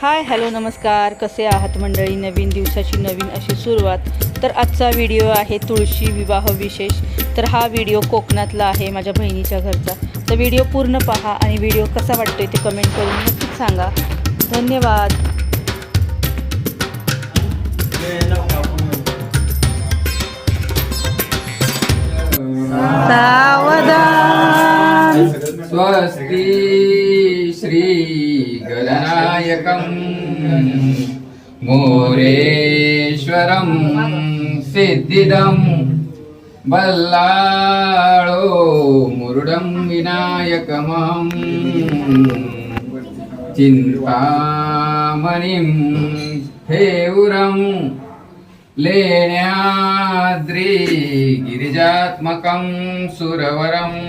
Hi hello नमस्कार. कसे आहात मंडळी? नवीन दिवसाची नवीन अशी सुरुवात. तर आजचा व्हिडिओ आहे तुळशी विवाह विशेष. तर हा व्हिडिओ कोकणातला आहे माझ्या बहिणीच्या घरचा. तर व्हिडिओ पूर्ण पहा आणि व्हिडिओ कसा वाटतोय ते कमेंट करून नक्कीच सांगा. धन्यवाद. सावधान. स्वस्ती श्रीगणनायकम् मोरेश्वरं सिद्धिदं बल्लाळो मुरुडं विनायकमम् चिन्तामणिं हेउरम् लेण्याद्रि गिरिजात्मकं सुरवरम्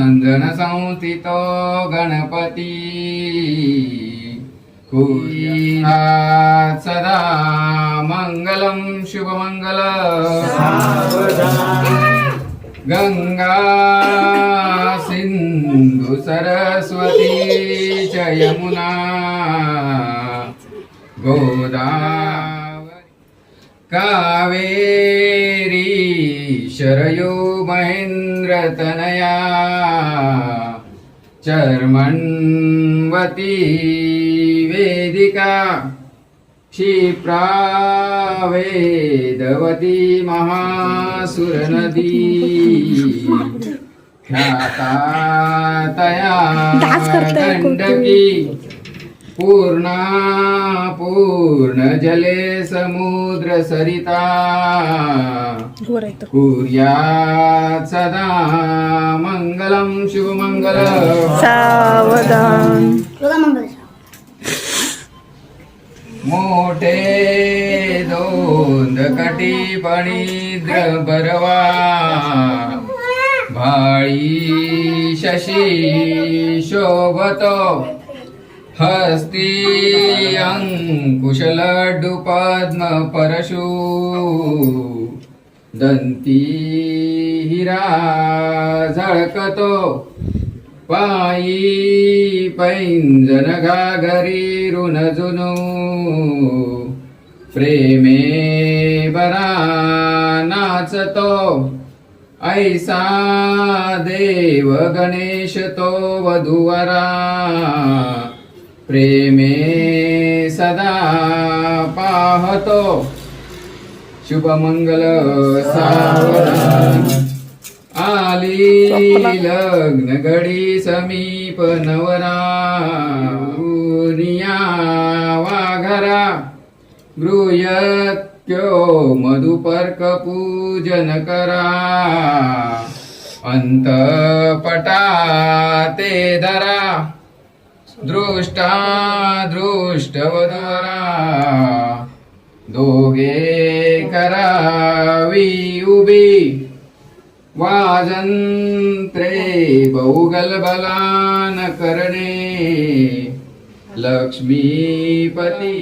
विघ्नेमोराञ्जनसंस्थितो गणपति. कुर्यात् सदा मङ्गलं शुभमङ्गल गङ्गा सिन्धु सरस्वती च यमुना गोदावरी. कावेरी. शरयो महेन्द्रतनया चर्मण्वती वेदिका क्षिप्रावेदवती महासुरनदी ख्याता तया डान्स गण्डकी पूर्णा पूर्णजले समुद्र सरिता। कुर्यात् सदा शुभमङ्गलम् सावधान. मोठे दोंद कटीपणी बरवा भाळी शशी शोभतो। हस्ती अंकुशलड्डू पद्म दंती हिरा झळकतो पायी पैंजन घागरी प्रेमे बरा नाचतो ऐसा देव गणेश तो वधूवरा। प्रेमे सदा पाहतो। शुभमंगल सावधान। आली लग्न घडी समीप नवरा। वा वाघरा। गृहत्यो मधुपर्क पूजन करा। अंतपटा ते धरा। दृष्टा दृष्टवधरा दोघे करावी उभी वाजंत्रे बहुगलबलान करणे लक्ष्मीपती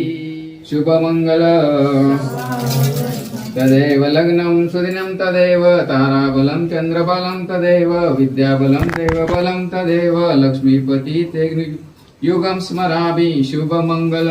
शुभमंगल। तदेव लग्नं सुदिनं तदेव ताराबलं चन्द्रबलं तदेव विद्याबलं देवबलं तदेव लक्ष्मीपती ते युगं स्मरामि शुभमङ्गल।